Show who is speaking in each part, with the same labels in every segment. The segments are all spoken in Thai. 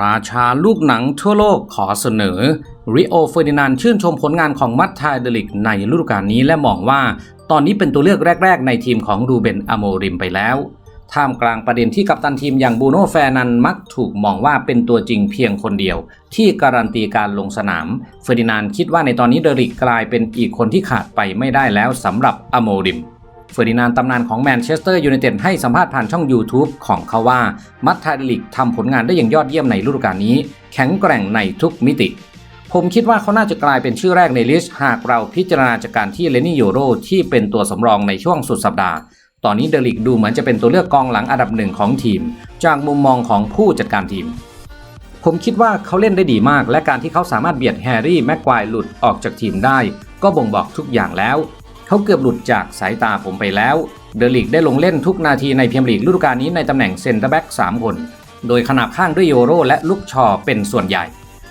Speaker 1: ราชาลูกหนังทั่วโลกขอเสนอริโอเฟอร์ดินานชื่นชมผลงานของมัตทายเดลิกในฤดูกาลนี้และมองว่า ตอนนี้เป็นตัวเลือกแรก ๆ ในทีมของรูเบนอโมริมไปแล้ว ท่ามกลางประเด็นที่กัปตันทีมอย่างบูโน่แฟรนันมักถูกมองว่าเป็นตัวจริงเพียงคนเดียว ที่การันตีการลงสนาม เฟอร์ดินานคิดว่าในตอนนี้เดลิกกลายเป็นอีกคนที่ขาดไปไม่ได้แล้วสำหรับอโมริม เฟอร์ดินานด์ตำนานของแมนเชสเตอร์ยูไนเต็ดให้สัมภาษณ์ผ่านช่อง YouTube ของเขาว่า มัตทาลิกทำผลงานได้อย่างยอดเยี่ยมในฤดูกาลนี้ แข็งแกร่งในทุกมิติ ผมคิดว่าเขาน่าจะกลายเป็นชื่อแรกในลิสต์หากเราพิจารณาจากการที่เลนี่โยโรที่เป็นตัวสำรองในช่วงสุดสัปดาห์ ตอนนี้เดลิกดูเหมือนจะเป็นตัวเลือกกองหลังอันดับหนึ่งของทีม จากมุมมองของผู้จัดการทีมผมคิดว่าเขาเล่นได้ดีมาก และการที่เขาสามารถเบียดแฮร์รี่แม็กควายหลุดออกจากทีมได้ ก็บ่งบอกทุกอย่างแล้ว เขาเกือบหลุดจากสายตาผมไปแล้ว เดลิกได้ลงเล่นทุกนาทีในเมียร์ลีกฤดูกาลนี้ในตำแหน่งเซนเตอร์แบ็ก3คน โดยขนาบข้างด้วยโยโรและลุกชอเป็นส่วนใหญ่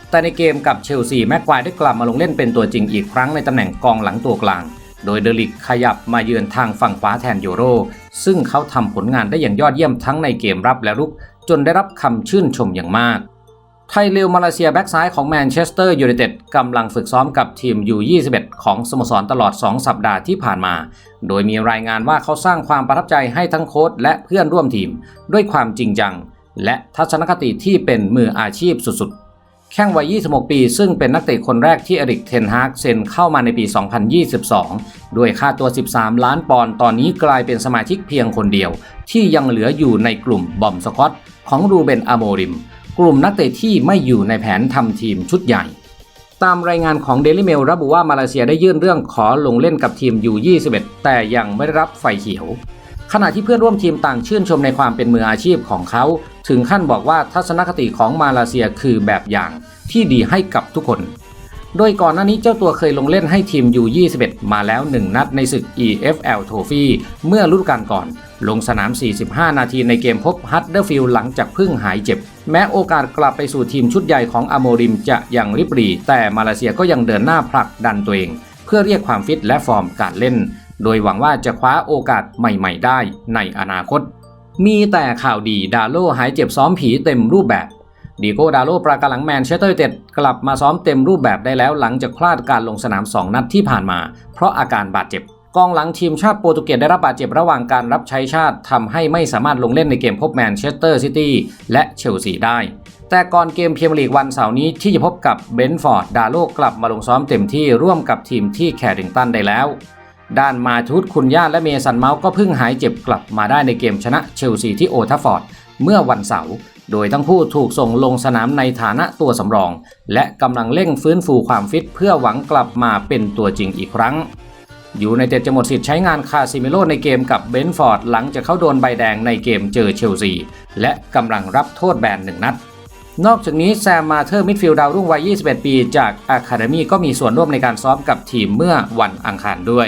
Speaker 1: แต่ในเกมกับเชลซีแม็กควายได้กลับมาลงเล่นเป็นตัวจริงอีกครั้งในตำแหน่งกองหลังตัวกลาง โดยเดลิกขยับมาเยือนทางฝั่งขวาแทนโยโรซึ่งเขาทำผลงานได้อย่างยอดเยี่ยมทั้งในเกมรับและรุกจนได้รับคำชื่นชมอย่างมาก ไทเลวมาเลเซียแบ็กซ้ายของแมนเชสเตอร์ยูไนเต็ดกำลังฝึกซ้อมกับทีม U21 ของสโมสรตลอด 2 สัปดาห์ที่ผ่านมา โดยมีรายงานว่าเขาสร้างความประทับใจให้ทั้งโค้ชและเพื่อนร่วมทีม ด้วยความจริงจัง และทัศนคติที่เป็นมืออาชีพสุดๆ แข้งวัย 26 ปี ซึ่งเป็นนักเตะคนแรกที่อริกเทนฮากเซ็นเข้ามาในปี 2022 ด้วยค่าตัว 13 ล้านปอนด์ตอนนี้กลายเป็นสมาชิกเพียงคนเดียว ที่ยังเหลืออยู่ในกลุ่มบอมสกอตของรูเบนอโมริม กลุ่มนักเตะที่ไม่อยู่ในแผนทำทีมชุดใหญ่ ตามรายงานของ Daily Mail ระบุว่ามาเลเซียได้ยื่นเรื่องขอลงเล่นกับทีม U21 แต่ยังไม่ได้รับไฟเขียว ขณะที่เพื่อนร่วมทีมต่างชื่นชมในความเป็นมืออาชีพของเขา ถึงขั้นบอกว่าทัศนคติของมาเลเซียคือแบบอย่างที่ดีให้กับทุกคน โดยก่อนหน้านี้เจ้าตัวเคยลงเล่นให้ทีม U21 มาแล้ว 1 นัดในศึก EFL Trophy เมื่อฤดูกาลก่อน ลงสนาม 45 นาทีในเกมพบฮัตเดอร์ฟิลด์หลังจากเพิ่งหายเจ็บ แม้โอกาสกลับไปสู่ทีมชุดใหญ่ของอโมริมจะยังริบหรี่แต่มาเลเซียก็ยังเดินหน้าผลักดันตัวเอง เพื่อเรียกความฟิตและฟอร์มการเล่น โดยหวังว่าจะคว้าโอกาสใหม่ ๆ ได้ในอนาคต มีแต่ข่าวดีดาโลหายเจ็บซ้อมผีเต็มรูปแบบดีโกดาโลประกาศหลังแมนเชสเตอร์ยูไนเต็ดกลับมาซ้อมเต็มรูปแบบได้แล้วหลังจากพลาดการลงสนาม 2 นัดที่ผ่านมา เพราะอาการบาดเจ็บ กองหลังทีมชาติโปรตุเกสได้รับบาดเจ็บระหว่างการรับใช้ชาติทำให้ไม่สามารถลงเล่นในเกมพบแมนเชสเตอร์ซิตี้และเชลซีได้ แต่ก่อนเกมพรีเมียร์ลีกวันเสาร์นี้ที่จะพบกับเบนฟอร์ด ดาโลกลับมาลงซ้อมเต็มที่ร่วมกับทีมที่แคริงตันได้แล้ว ด้านมาทุตคุณย่าและเมสันเมาส์ก็เพิ่งหายเจ็บกลับมาได้ในเกมชนะเชลซีที่โอทัฟฟอร์ดเมื่อวันเสาร์โดยทั้งคู่ถูกส่งลงสนามในฐานะตัวสำรอง และกำลังเร่งฟื้นฟูความฟิตเพื่อหวังกลับมาเป็นตัวจริงอีกครั้ง ยู่ในเต็ดจะหมดสิทธิ์ใช้งานคาซิเมโลในเกมกับเบนฟอร์ดหลังจากเขาโดนใบแดงในเกมเจอเชลซี และกำลังรับโทษแบนหนึ่งนัด นอกจากนี้แซมมาเธอร์มิดฟิลด์ดาวรุ่งวัย 21 ปีจากอะคาเดมีก็มีส่วนร่วมในการซ้อมกับทีมเมื่อวันอังคารด้วย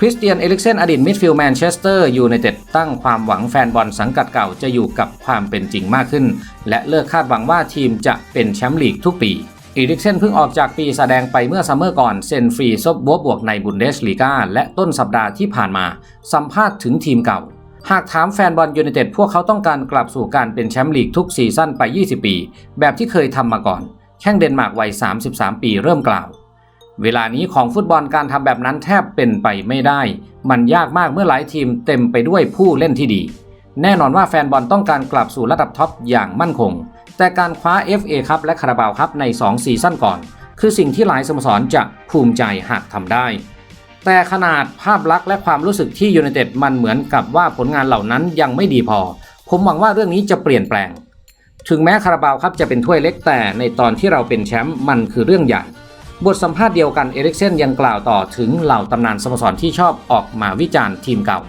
Speaker 1: คริสเตียนเอลิกเซนอดีตมิดฟิลด์แมนเชสเตอร์ยูไนเต็ดตั้งความหวังแฟนบอลสังกัดเก่าจะอยู่กับความเป็นจริงมากขึ้น และเลิกคาดหวังว่าทีมจะเป็นแชมป์ลีกทุกปี อีริกเซนเพิ่งออกจากปีแสดงไปเมื่อซัมเมอร์ก่อนเซนฟรีซบบวบบวกในบุนเดสลีกาและต้นสัปดาห์ที่ผ่านมา สัมภาษณ์ถึงทีมเก่า หากถามแฟนบอลยูไนเต็ดพวกเขาต้องการกลับสู่การเป็นแชมป์ลีกทุกซีซั่นไป 20 ปี แบบที่เคยทำมาก่อน แข้งเดนมาร์กวัย 33 ปีเริ่มกล่าว เวลานี้ของฟุตบอลการทำแบบนั้นแทบเป็นไปไม่ได้ มันยากมากเมื่อหลายทีมเต็มไปด้วยผู้เล่นที่ดี แน่นอนว่าแฟนบอลต้องการกลับสู่ระดับท็อปอย่างมั่นคง แต่การคว้า FA ครับและคาราบาวครับใน 2 ซีซั่นก่อน คือสิ่งที่หลายสโมสรจะภูมิใจหากทำได้ แต่ขนาดภาพลักษณ์และความรู้สึกที่ยูไนเต็ดมันเหมือนกับว่าผลงานเหล่านั้นยังไม่ดีพอ ผมหวังว่าเรื่องนี้จะเปลี่ยนแปลง ถึงแม้คาราบาวครับจะเป็นถ้วยเล็กแต่ในตอนที่เราเป็นแชมป์มันคือเรื่องใหญ่บทสัมภาษณ์เดียวกันเอริกเซนยังกล่าวต่อถึงเหล่าตำนานสโมสรที่ชอบออกมาวิจารณ์ทีมเก่า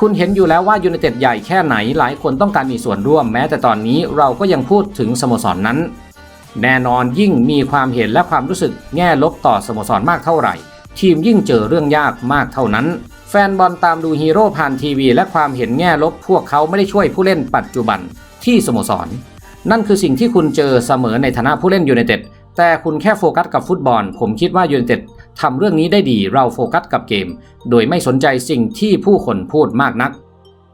Speaker 1: คุณเห็นอยู่แล้วว่ายูไนเต็ดใหญ่แค่ไหนหลายคนต้องการมีส่วนร่วมแม้แต่ตอนนี้เราก็ยังพูดถึงสโมสรนนั้น แน่นอนยิ่งมีความเห็นและความรู้สึกแง่ลบต่อสโมสรมากเท่าไหร่ ทีมยิ่งเจอเรื่องยากมากเท่านั้น แฟนบอลตามดูฮีโร่ผ่านทีวี และความเห็นแง่ลบพวกเขาไม่ได้ช่วยผู้เล่นปัจจุบันที่สโมสร นั่นคือสิ่งที่คุณเจอเสมอในฐานะผู้เล่นยูไนเต็ดแต่คุณแค่โฟกัสกับฟุตบอล ผมคิดว่ายูไนเต็ด ทำเรื่องนี้ได้ดีเราโฟกัสกับเกม โดยไม่สนใจสิ่งที่ผู้คนพูดมากนัก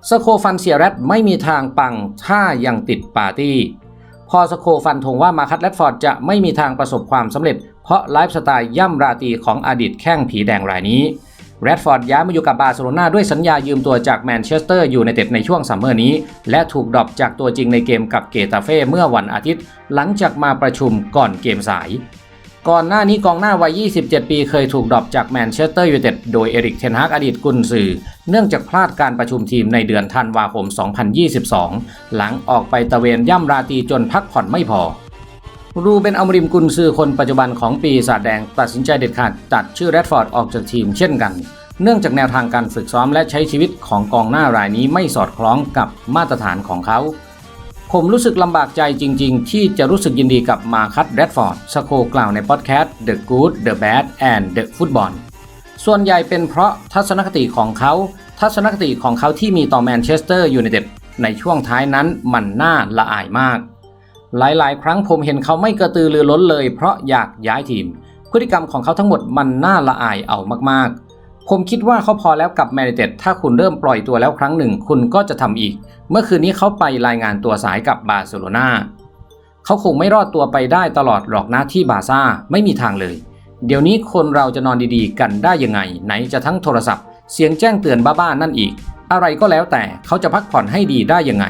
Speaker 1: สโคฟันเซียรัตไม่มีทางปังถ้ายังติดปาร์ตี้ พอสโคฟันธงว่ามาคัตแรดฟอร์ดจะไม่มีทางประสบความสำเร็จ เพราะไลฟ์สไตล์ย่ำราตรีของอดีตแข้งผีแดงรายนี้แรดฟอร์ดย้ายมาอยู่กับบาร์เซโลนาด้วยสัญญายืมตัวจากแมนเชสเตอร์อยูไนเต็ดในช่วงซัมเมอร์นี้ และถูกดรอปจากตัวจริงในเกมกับเกตาเฟ่เมื่อวันอาทิตย์ หลังจากมาประชุมก่อนเกมสาย ก่อนหน้านี้กองหน้าวัย 27 ปีเคยถูกดรอปจากแมนเชสเตอร์ยูไนเต็ดโดยเอริกเทนฮากอดีตกุนซือ เนื่องจากพลาดการประชุมทีมในเดือนธันวาคม 2022 หลังออกไปตะเวนย่ำราตรีจนพักผ่อนไม่พอ รูเบนอัมริมกุนซือคนปัจจุบันของปีศาจแดงตัดสินใจเด็ดขาดตัดชื่อแรดฟอร์ดออกจากทีมเช่นกัน เนื่องจากแนวทางการฝึกซ้อมและใช้ชีวิตของกองหน้ารายนี้ไม่สอดคล้องกับมาตรฐานของเขา ผมรู้สึกลำบากใจจริง ๆ ที่จะรู้สึกยินดีกับมาคัตแรดฟอร์ดสโคกล่าวในพอดแคสต์ The Good The Bad and The Football ส่วนใหญ่เป็นเพราะทัศนคติของเขา ทัศนคติของเขาที่มีต่อแมนเชสเตอร์ยูไนเต็ดในช่วงท้ายนั้นมันน่าละอายมาก หลายๆ ครั้งผมเห็นเขาไม่กระตือรือร้นเลย เพราะอยากย้ายทีม พฤติกรรมของเขาทั้งหมดมันน่าละอายเอามากๆ ผมคิดว่าเขาพอแล้วกับแมนเต็ดถ้าคุณเริ่มปล่อยตัวแล้วครั้งหนึ่ง คุณก็จะทำอีก เมื่อคืนนี้เขาไปรายงานตัวสายกับบาร์เซโลนาเขาคงไม่รอดตัวไปได้ตลอดหรอกนะที่บาซ่าไม่มีทางเลย เดี๋ยวนี้คนเราจะนอนดีๆ กันได้ยังไง ไหนจะทั้งโทรศัพท์ เสียงแจ้งเตือนบ้าๆนั่นอีก อะไรก็แล้วแต่เขาจะพักผ่อนให้ดีได้ยังไง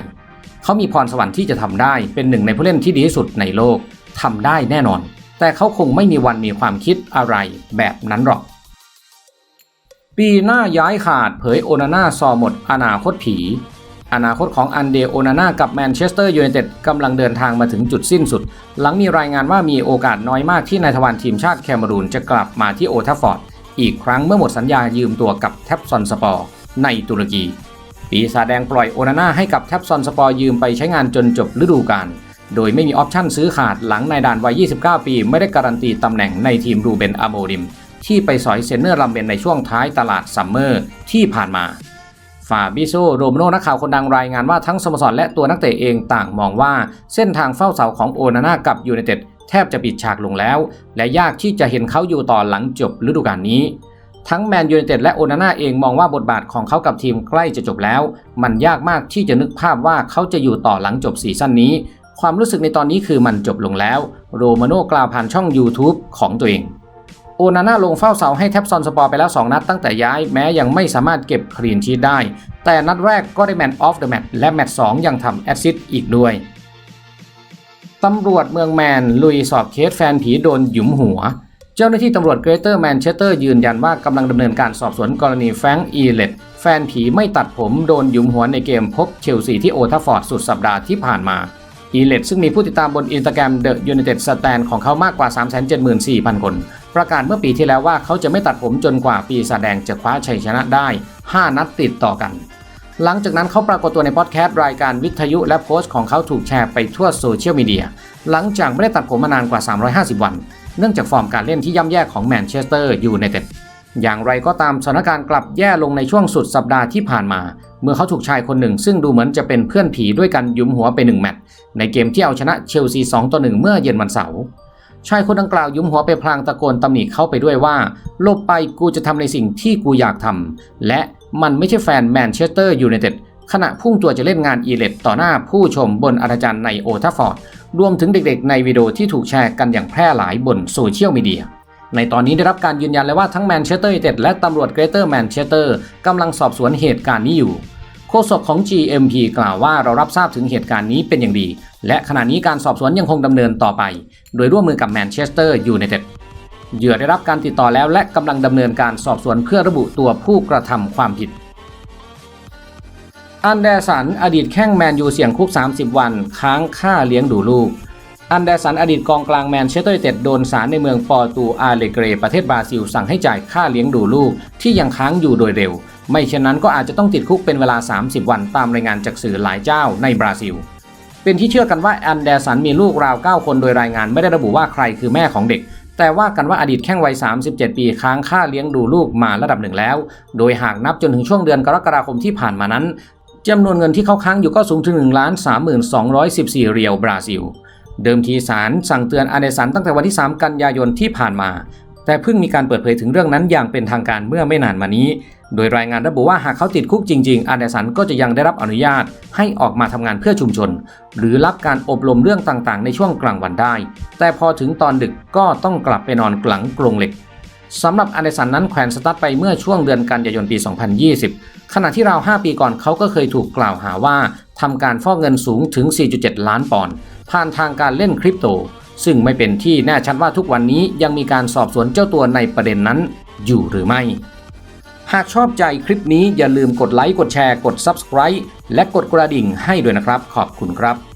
Speaker 1: เขามีพรสวรรค์ที่จะทำได้เป็นหนึ่งในผู้เล่นที่ดีที่สุดในโลกทำได้แน่นอน แต่เขาคงไม่มีวันมีความคิดอะไรแบบนั้นหรอก ปีหน้าย้ายขาดเผยโอนาน่าซอหมดอนาคตผี อนาคตของอันเดโอนาน่ากับแมนเชสเตอร์ยูไนเต็ดกำลังเดินทางมาถึงจุดสิ้นสุด หลังมีรายงานว่ามีโอกาสน้อยมากที่นายทวารทีมชาติแคเมรูนจะกลับมาที่โอทัฟฟอร์ด อีกครั้งเมื่อหมดสัญญายืมตัวกับแท็บซอนสปอร์ในตุรกี ปีศาจแดงปล่อยโอนาน่าให้กับแท็บซอนสปอร์ยืมไปใช้งานจนจบฤดูกาลโดยไม่มีออปชั่นซื้อขาดหลังนายด่านวัย 29 ปี ไม่ได้การันตีตำแหน่งในทีมรูเบนอาโมริม ที่ไปสอยเซนเนอร์ลัมเบนในช่วงท้ายตลาดซัมเมอร์ที่ผ่านมาฟาบิโซโรมโนนักข่าวคนดังรายงานว่าทั้งสโมสรและตัวนักเตะเองต่างมองว่าเส้นทางเฝ้าเสาของโอนาน่ากับยูไนเต็ดแทบจะปิดฉากลงแล้ว และยากที่จะเห็นเขาอยู่ต่อหลังจบฤดูกาลนี้ ทั้งแมนยูไนเต็ดและโอนาน่าเองมองว่าบทบาทของเขากับทีมใกล้จะจบแล้ว มันยากมากที่จะนึกภาพว่าเขาจะอยู่ต่อหลังจบซีซั่นนี้ ความรู้สึกในตอนนี้คือมันจบลงแล้ว โรมาโนกล่าวผ่านช่อง YouTube ของตัวเอง โอนาน่าลงเฝ้าเสาให้แทบซอนสปอร์ไปแล้ว 2 นัดตั้งแต่ย้ายแม้ยังไม่สามารถเก็บคลีนชีตได้ แต่นัดแรกก็ได้แมนออฟเดอะแมตช์และแมตช์2ยังทำแอสซิสต์อีกด้วยตำรวจเมืองแมน ลุยสอบเคสแฟนผีโดนหยุมหัว เจ้าหน้าที่ตำรวจเกรเตอร์แมนเชสเตอร์ยืนยันว่ากำลังดำเนินการสอบสวนกรณีแฟรงค์อีเลตแฟนผีไม่ตัดผมโดนหยุมหัวในเกมพบเชลซีที่โอทัฟฟอร์ดสุดสัปดาห์ที่ผ่านมาอีเลตซึ่งมีผู้ติดตามบนอินสตาแกรมเดอะยู i นเต็ดสแตนของเขามากกว่า 374,000 คน ประกาศเมื่อปีที่แล้วว่าเขาจะไม่ตัดผมจนกว่าปีศาจแดงจะคว้าชัยชนะได้ 5 นัดติดต่อกัน หลังจากนั้นเขาปรากฏตัวในพอดแคสต์รายการวิทยุและโพสต์ของเขาถูกแชร์ไปทั่วโซเชียลมีเดียหลังจากไม่ได้ตัดผมมานานกว่า 350 วัน เนื่องจากฟอร์มการเล่นที่ย่ำแย่ของแมนเชสเตอร์ยูไนเต็ดอย่างไรก็ตามสถานการณ์กลับแย่ลงในช่วงสุดสัปดาห์ที่ผ่านมา เมื่อเขาถูกชายคนหนึ่ง ซึ่งดูเหมือนจะเป็นเพื่อนผีด้วยกันยุมหัวไปหนึ่งแมตช์ในเกมที่เอาชนะเชลซี2ต่อ1เมื่อเย็นวันเสาร์ ชายคนดังกล่าวยุ้มหัวไปพลางตะโกนตำหนิเข้าไปด้วยว่าลบไปกูจะทำในสิ่งที่กูอยากทำและมันไม่ใช่แฟนแมนเชสเตอร์ยูไนเต็ดขณะพุ่งตัวจะเล่นงานอีเลตต่อหน้าผู้ชมบนอาณาจักรในโอทัฟฟอร์ดรวมถึงเด็กๆ ในวิดีโอที่ถูกแชร์กันอย่างแพร่หลายบนโซเชียลมีเดีย ในตอนนี้ได้รับการยืนยันแล้วว่าทั้งแมนเชสเตอร์ยูไนเต็ดและตำรวจเกรเตอร์แมนเชสเตอร์กำลังสอบสวนเหตุการณ์นี้อยู่ โฆษกของ GMP กล่าวว่าเรารับทราบถึงเหตุการณ์นี้เป็นอย่างดี และขณะนี้การสอบสวนยังคงดำเนินต่อไป โดยร่วมมือกับแมนเชสเตอร์ยูไนเต็ดเหยื่อได้รับการติดต่อแล้วและกำลังดำเนินการสอบสวนเพื่อระบุตัวผู้กระทำความผิด อันเดรสันอดีตแข้งแมนยูเสี่ยงคุก 30 วัน ค้างค่าเลี้ยงดูลูก อันเดรสันอดีตกองกลางแมนเชสเตอร์ยูไนเต็ดโดนศาลในเมืองปอร์ตูอาเลเกรประเทศบราซิล สั่งให้จ่ายค่าเลี้ยงดูลูกที่ยังค้างอยู่โดยเร็ว ไม่เช่นนั้นก็อาจจะต้องติดคุกเป็นเวลา 30 วันตามรายงานจากสื่อหลายเจ้าในบราซิล เป็นที่เชื่อกันว่าอันเดอร์สันมีลูกราว 9 คนโดยรายงานไม่ได้ระบุว่าใครคือแม่ของเด็ก แต่ว่ากันว่าอดีตแข้งวัย 37 ปีค้างค่าเลี้ยงดูลูกมาระดับหนึ่งแล้ว โดยหากนับจนถึงช่วงเดือนกรกฎาคมที่ผ่านมานั้นจำนวนเงินที่เขาค้างอยู่ก็สูงถึง1ล้าน3214 เรียวบราซิล เดิมทีศาลสั่งเตือนอาเดสันตั้งแต่วันที่ 3 กันยายนที่ผ่านมา แต่เพิ่งมีการเปิดเผยถึงเรื่องนั้นอย่างเป็นทางการเมื่อไม่นานมานี้ โดยรายงานระบุว่าหากเขาติดคุกจริงๆ อันเดอร์สันก็จะยังได้รับอนุญาตให้ออกมาทำงานเพื่อชุมชน หรือรับการอบรมเรื่องต่างๆ ในช่วงกลางวันได้ แต่พอถึงตอนดึกก็ต้องกลับไปนอนกลังกรงเหล็กสำหรับอันเดอร์สันนั้นแขวนสตาร์ทไปเมื่อช่วงเดือนกันยายนปี 2020 ขณะที่ราว 5 ปีก่อนเขาก็เคยถูกกล่าวหาว่าทำการฟอกเงินสูงถึง 4.7 ล้านปอนด์ผ่านทางการเล่นคริปโต ซึ่งไม่เป็นที่แน่ชัดว่าทุกวันนี้ยังมีการสอบสวนเจ้าตัวในประเด็นนั้น อยู่หรือไม่ หากชอบใจคลิปนี้อย่าลืมกดไลค์กดแชร์กด Subscribe และกดกระดิ่งให้ด้วยนะครับ ขอบคุณครับ